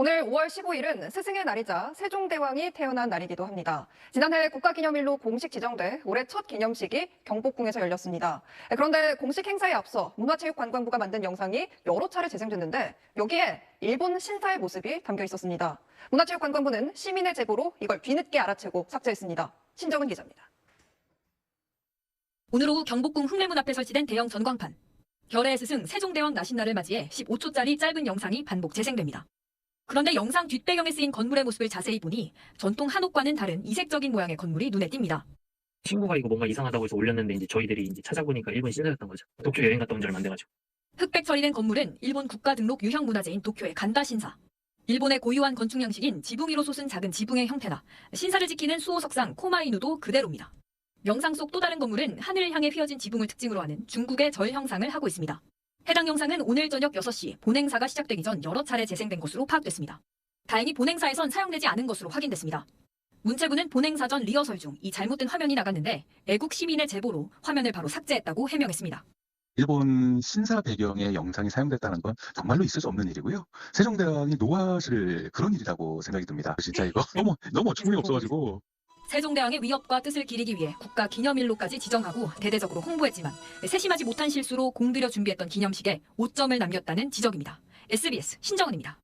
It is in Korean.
오늘 5월 15일은 스승의 날이자 세종대왕이 태어난 날이기도 합니다. 지난해 국가기념일로 공식 지정돼 올해 첫 기념식이 경복궁에서 열렸습니다. 그런데 공식 행사에 앞서 문화체육관광부가 만든 영상이 여러 차례 재생됐는데 여기에 일본 신사의 모습이 담겨 있었습니다. 문화체육관광부는 시민의 제보로 이걸 뒤늦게 알아채고 삭제했습니다. 신정은 기자입니다. 오늘 오후 경복궁 흑례문 앞에 설치된 대형 전광판. 결의 스승 세종대왕 나신날을 맞이해 15초짜리 짧은 영상이 반복 재생됩니다. 그런데 영상 뒷배경에 쓰인 건물의 모습을 자세히 보니 전통 한옥과는 다른 이색적인 모양의 건물이 눈에 띕니다. 친구가 이거 뭔가 이상하다고 해서 올렸는데 이제 저희들이 이제 찾아보니까 일본 신사였던 거죠. 도쿄 여행 갔다 온 지 얼마 안 돼가지고. 흑백 처리된 건물은 일본 국가 등록 유형 문화재인 도쿄의 간다 신사. 일본의 고유한 건축 양식인 지붕 위로 솟은 작은 지붕의 형태나 신사를 지키는 수호석상 코마이누도 그대로입니다. 영상 속 또 다른 건물은 하늘을 향해 휘어진 지붕을 특징으로 하는 중국의 절 형상을 하고 있습니다. 해당 영상은 오늘 저녁 6시 본행사가 시작되기 전 여러 차례 재생된 것으로 파악됐습니다. 다행히 본행사에선 사용되지 않은 것으로 확인됐습니다. 문체부는 본행사 전 리허설 중 이 잘못된 화면이 나갔는데 애국 시민의 제보로 화면을 바로 삭제했다고 해명했습니다. 일본 신사 배경의 영상이 사용됐다는 건 정말로 있을 수 없는 일이고요. 세종대왕이 노하실 그런 일이라고 생각이 듭니다. 진짜 이거 너무 너무 어처구니 없어가지고 세종대왕의 위협과 뜻을 기리기 위해 국가 기념일로까지 지정하고 대대적으로 홍보했지만 세심하지 못한 실수로 공들여 준비했던 기념식에 오점을 남겼다는 지적입니다. SBS 신정은입니다.